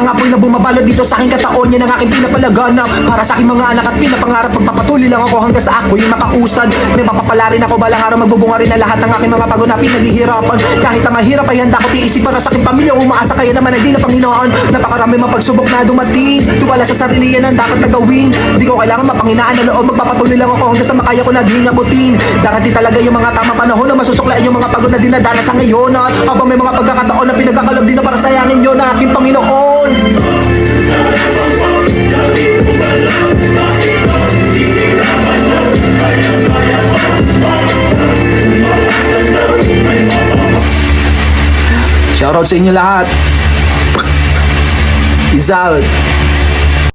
lang apoy na bumabalot dito sa aking kataon. Yan ang aking pinapalaganap Para sa aking mga anak at pinapangarap. Pagpapatuloy lang ako hanggang sa ako'y makausad. May mapapala rin ako balang araw Magbubunga rin na lahat ng aking mga pagod na pinaghihirapan. Kahit ang mahirap ay handa ko tiisip para sa aking pamilya Umaasa kaya naman ay di na Panginoon. Napakarami mga pagsubok na dumating. Tuwala sa sarili yan ang dapat na gawin Di ko kailangan mapanghinaan na loob. Magpapatuloy lang ako hanggang sa makaya ko na di abutin Darating talaga yung mga tamang panahon Na masusuklain yung mga pagod na dinadanas sa ngayon. At habang may mga pagkakataon na pinagkakalab din na para sayangin yun na aking Panginoon Shoutout sa inyo lahat. Peace out